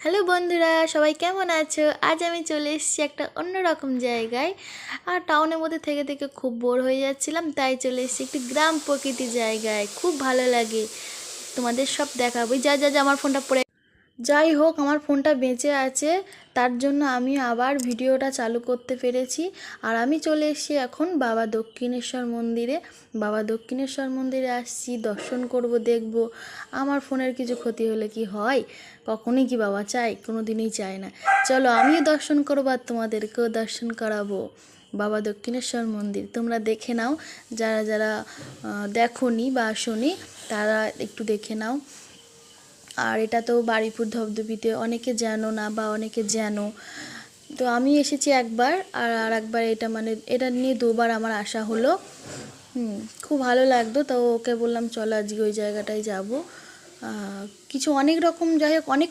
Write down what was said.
Hello বন্ধুরা, সবাই কেমন আছো? আজ আমি চলে এসেছি একটা অন্যরকম জায়গায়। আর টাউনের মধ্যে থেকে থেকে খুব বোর হয়ে যাচ্ছিলাম, তাই চলে এসেছি একটি গ্রাম প্রকৃতি জায়গায়। খুব ভালো লাগে। তোমাদের সব দেখাবো। যা যা যা, আমার ফোনটা পড়ে যাই হোক, আমার ফোনটা বেঁচে আছে, তার জন্য আমি আবার ভিডিওটা চালু করতে পেরেছি। আর আমি চলে এসেছি এখন বাবা দক্ষিণেশ্বর মন্দিরে। বাবা দক্ষিণেশ্বর মন্দিরে আসছি, দর্শন করব, দেখব, আমার ফোনের কিছু ক্ষতি হলে কি হয়? কখনই কি বাবা চাই কোনো দিনই চায় না। চলো, আমিও দর্শন করব আর তোমাদেরকেও দর্শন করাবো। বাবা দক্ষিণেশ্বর মন্দির, তোমরা দেখে নাও। যারা যারা দেখনি বা আসনি, তারা একটু দেখে নাও। আর এটা তো বাড়িপুর ধবধবিতে অনেকে জানো না বা অনেকে জানো। তো আমি এসেছি একবার আর আর একবার এটা মানে এটা নিয়ে দুবার আমার আসা হলো। হুম, খুব ভালো লাগতো তো ওকে বললাম, চলো আজকে ওই জায়গাটায় যাব। কিছু অনেক রকম, যাই হোক, অনেক